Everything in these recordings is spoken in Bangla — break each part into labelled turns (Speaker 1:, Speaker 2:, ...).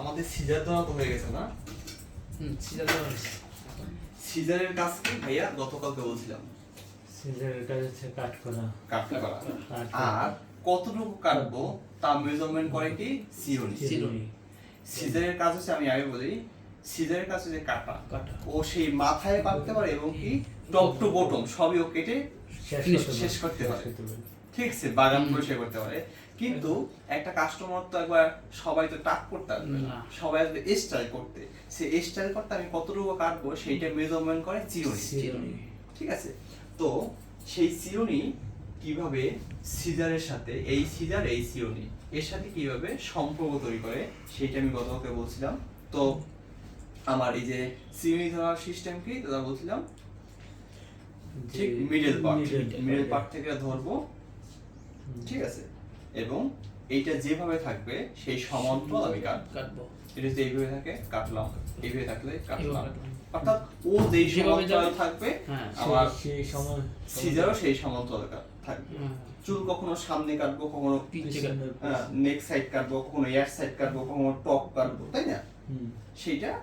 Speaker 1: আমাদের সিজার দেওয়া তো হয়ে গেছে না?
Speaker 2: হুম সিজার দেওয়া হয়েছে।
Speaker 1: সিজারের কাজ কি ভাইয়া? গতকালকে বলছিলাম।
Speaker 3: সিজারের কাজ হচ্ছে কাট করা।
Speaker 1: কাটতে করা। আর কতটুকু কাটবো তা মেজারমেন্ট করে কি? সিওনি
Speaker 2: চিরুনি
Speaker 1: সিজারের কাজ হচ্ছে আমি আগে বলি সিজারের কাজ হচ্ছে কাটা।
Speaker 2: কাটা।
Speaker 1: ও সেই মাথায় কাটতে পারে এবং কি? টপ টু বটম সবই ও কেটে
Speaker 3: শেষ করতে
Speaker 1: পারে। ঠিক আছে
Speaker 2: হুম।
Speaker 1: পরিষ্কার করতে পারে। কিন্তু একটা কাস্টমার তো একবার সবাই তো টাক করতে না। সবাই আসবে স্টাইল করতে। সে স্টাইল করতে আমি কতটুকু কাটবো সেইটা মেজারমেন্ট করে চিরুনি। ঠিক আছে? তো সেই চিরুনি কীভাবে সিজারের সাথে এই সিজার এই চিরুনি এর সাথে কীভাবে সম্পর্ক তৈরি করে সেইটা আমি গতকালকে বলছিলাম। তো আমার এই যে চিরুনি ধরার সিস্টেম কি? দাদা বলছিলাম ঠিক মিডল পার্ট মিডল পার্ট থেকে ধরবো। ঠিক আছে। এবং এইটা যেভাবে থাকবে সেই সমান্তরাল আমি কাটবো
Speaker 2: কাটবো।
Speaker 1: এটা যদি এইভাবে থাকে কাটলাম। এইভাবে থাকলে কাটলাম। অর্থাৎ ও যেই
Speaker 2: যেভাবে
Speaker 1: সমান্তরাল
Speaker 2: যাবে-
Speaker 1: থাকবে
Speaker 2: হ্যাঁ
Speaker 1: আমার
Speaker 3: সেই- সময়
Speaker 1: সিজারও সেই সমান্তরাল থাকবে।
Speaker 2: হ্যাঁ।
Speaker 1: চুল কখনো সামনে কাটবো কখনো
Speaker 2: পিছে কাটবো।
Speaker 1: নেক সাইড কাটবো কখনো এয়ার সাইড কাটবো কখনো টপ কাটবো তাই না?
Speaker 3: হুম।
Speaker 1: সেইটা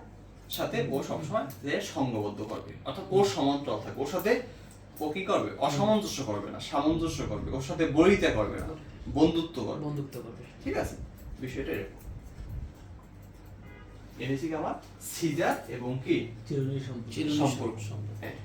Speaker 1: সাথে ও সবসময় সঙ্গবদ্ধ করবে। অর্থাৎ ওর সমান্তরাল থাকবে। ওর সাথে ও কি করবে? অসামঞ্জস্য করবে না সামঞ্জস্য করবে ওর সাথে বলিতে করবে না বন্ধুত্ব করবে।
Speaker 2: বন্ধুত্ব করবে।
Speaker 1: ঠিক আছে? বিষয়টা এরকম। এনেছি কি আমার? সিজার এবং কি?
Speaker 2: চিরুনি
Speaker 1: সম্পর্ক।
Speaker 2: সম্পর্ক।
Speaker 1: হ্যাঁ।